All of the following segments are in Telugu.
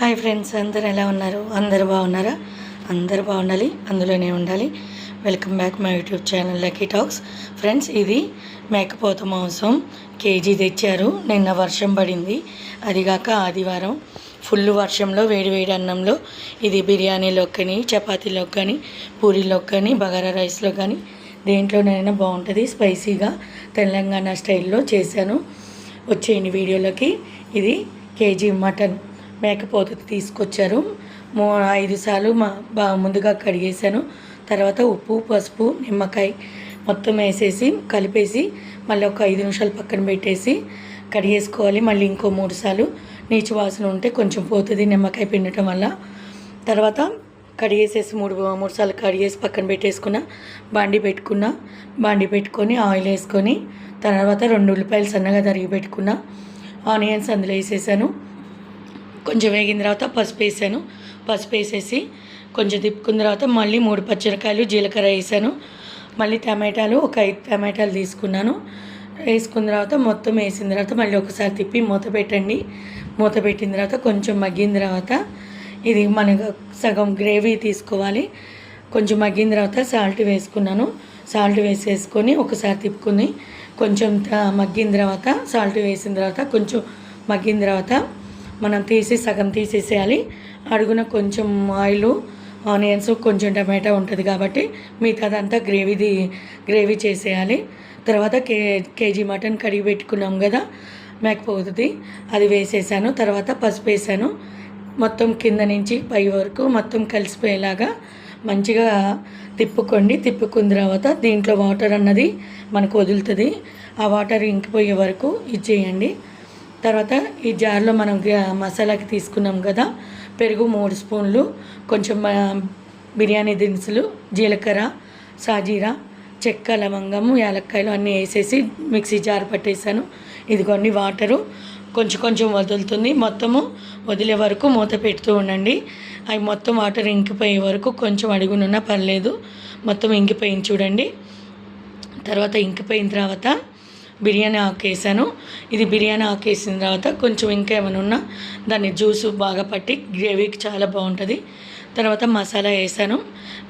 హాయ్ ఫ్రెండ్స్ అందరు ఎలా ఉన్నారు? అందరు బాగున్నారా? అందరు బాగుండాలి అందులోనే ఉండాలి. Welcome back my YouTube channel lucky talks. Friends ఇది మేకపోత మాంసం కేజీ తెచ్చారు. నిన్న వర్షం పడింది. అదిగాక ఆదివారం ఫుల్ వర్షంలో వేడి వేడి అన్నంలో ఇది బిర్యానీలోకి కానీ చపాతీలోకి కానీ పూరీలోకి కానీ బగారా రైస్లో కానీ దేంట్లోనైనా బాగుంటుంది స్పైసీగా తెలంగాణ స్టైల్లో చేశాను. వచ్చేయండి వీడియోలోకి ఇది కేజీ మటన్. మేకపోతు తీసుకొచ్చారు. మూ ఐదు సార్లు మా బా ముందుగా కడిగేసాను తర్వాత ఉప్పు పసుపు నిమ్మకాయ మొత్తం వేసేసి కలిపేసి మళ్ళీ ఒక ఐదు నిమిషాలు పక్కన పెట్టేసి కడిగేసుకోవాలి. మళ్ళీ ఇంకో మూడు సార్లు నీచు వాసన ఉంటే కొంచెం పోతుంది నిమ్మకాయ పిండటం వల్ల. తర్వాత కడిగేసేసి మూడు మూడు సార్లు కడిగేసి పక్కన పెట్టేసుకున్న బాండి పెట్టుకున్న బాండి పెట్టుకొని ఆయిల్ వేసుకొని తర్వాత రెండు ఉల్లిపాయలు సన్నగా తరిగి పెట్టుకున్న ఆనియన్స్ అందులో వేసేసాను. కొంచెం వేగిన తర్వాత పసుపు వేసాను. పసుపు వేసేసి కొంచెం తిప్పుకున్న తర్వాత మళ్ళీ మూడు పచ్చిమిరకాయలు జీలకర్ర వేసాను. మళ్ళీ టమాటాలు ఒక ఐదు టమాటాలు తీసుకున్నాను. వేసుకున్న తర్వాత మొత్తం వేసిన తర్వాత మళ్ళీ ఒకసారి తిప్పి మూత పెట్టండి. మూత పెట్టిన తర్వాత కొంచెం మగ్గిన తర్వాత ఇది మనకు సగం గ్రేవీ తీసుకోవాలి. కొంచెం మగ్గిన తర్వాత సాల్ట్ వేసుకున్నాను. సాల్ట్ వేసేసుకొని ఒకసారి తిప్పుకుని కొంచెం మగ్గిన తర్వాత సాల్ట్ వేసిన తర్వాత కొంచెం మగ్గిన తర్వాత మనం తీసి సగం తీసేసేయాలి. అడుగున కొంచెం ఆయిల్ ఆనియన్స్ కొంచెం టమాటా ఉంటుంది కాబట్టి మిగతాదంతా గ్రేవీది గ్రేవీ చేసేయాలి. తర్వాత కే కేజీ మటన్ కడిగి పెట్టుకున్నాం కదా మేకపోతుంది. అది వేసేసాను. తర్వాత పసుపు వేసాను. మొత్తం కింద నుంచి పై వరకు మొత్తం కలిసిపోయేలాగా మంచిగా తిప్పుకోండి. తిప్పుకున్న తర్వాత దీంట్లో వాటర్ అన్నది మనకు వదులుతుంది. ఆ వాటర్ ఇంకిపోయే వరకు ఇచ్చేయండి తర్వాత ఈ జార్లో మనం మసాలాకి తీసుకున్నాం కదా పెరుగు మూడు స్పూన్లు కొంచెం బిర్యానీ దినుసులు జీలకర్ర సాజీరా చెక్క లవంగము యాలక్కాయలు అన్నీ వేసేసి మిక్సీ జార్ పట్టేసాను. ఇదిగోండి వాటరు. కొంచెం కొంచెం వదులుతుంది. మొత్తము వదిలే వరకు మూత పెడుతూ ఉండండి. అవి మొత్తం వాటర్ ఇంకిపోయే వరకు కొంచెం అడుగునున్నా పర్లేదు. మొత్తం ఇంకిపోయింది చూడండి. తర్వాత ఇంకిపోయిన తర్వాత బిర్యానీ ఆకు వేసాను ఇది బిర్యానీ ఆకు వేసిన తర్వాత కొంచెం ఇంకా ఏమైనా ఉన్నా దాన్ని జ్యూస్ బాగా పట్టి గ్రేవీకి చాలా బాగుంటుంది. తర్వాత మసాలా వేసాను.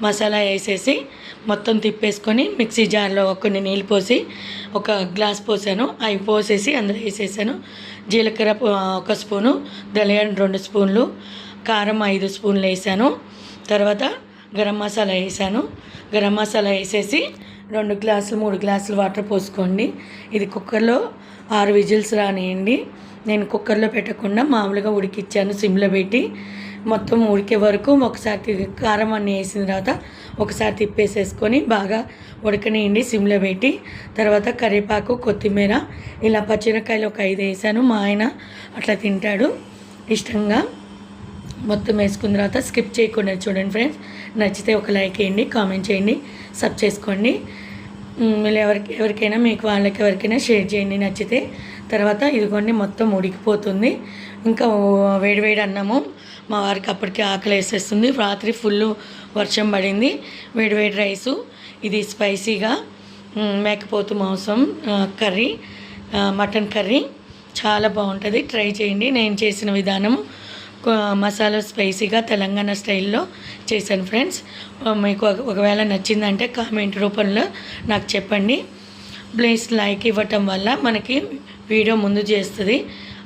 మసాలా వేసేసి మొత్తం తిప్పేసుకొని మిక్సీ జార్లో కొన్ని నీళ్ళు పోసి ఒక గ్లాస్ పోసాను. అవి పోసేసి అందులో వేసేసాను. జీలకర్ర ఒక స్పూను ధనియాలు రెండు స్పూన్లు కారం ఐదు స్పూన్లు వేసాను. తర్వాత గరం మసాలా వేసాను. గరం మసాలా వేసేసి రెండు గ్లాసులు మూడు గ్లాసులు వాటర్ పోసుకోండి. ఇది కుక్కర్లో ఆరు విజిల్స్ రానియండి. నేను కుక్కర్లో పెట్టకుండా మామూలుగా ఉడికిచ్చాను సిమ్లో పెట్టి. మొత్తం ఉడికే వరకు ఒకసారి కారం అన్నీ వేసిన తర్వాత ఒకసారి తిప్పేసేసుకొని బాగా ఉడకనియండి సిమ్లో పెట్టి. తర్వాత కరివేపాకు కొత్తిమీర ఇలా పచ్చిమిరకాయలు ఒక ఐదు వేసాను. మా ఆయన అట్లా తింటాడు ఇష్టంగా. మొత్తం వేసుకున్న తర్వాత స్కిప్ చేయకుండా చూడండి ఫ్రెండ్స్ నచ్చితే ఒక లైక్ వేయండి కామెంట్ చేయండి సబ్ చేసుకోండి. మీరు ఎవరికి ఎవరికైనా మీకు వాళ్ళకి ఎవరికైనా షేర్ చేయండి నచ్చితే. తర్వాత ఇదిగోండి మొత్తం ఉడికిపోతుంది. ఇంకా వేడివేడి అన్నము. మా వారికి అప్పటికే ఆకలి వేసేస్తుంది. రాత్రి ఫుల్ వర్షం పడింది. వేడివేడి రైసు. ఇది స్పైసీగా మేకపోతు మాంసం కర్రీ మటన్ కర్రీ. చాలా బాగుంటుంది. ట్రై చేయండి. నేను చేసిన విధానము మసాలా స్పైసీగా తెలంగాణ స్టైల్లో చేశాను ఫ్రెండ్స్. మీకు ఒకవేళ నచ్చిందంటే కామెంట్ రూపంలో నాకు చెప్పండి. ప్లీజ్ లైక్ ఇవ్వటం వల్ల మనకి వీడియో ముందు చేస్తుంది.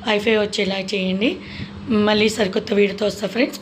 ఐఫై వచ్చేలా చేయండి. మళ్ళీ సరికొత్త వీడియోతో వస్తా ఫ్రెండ్స్.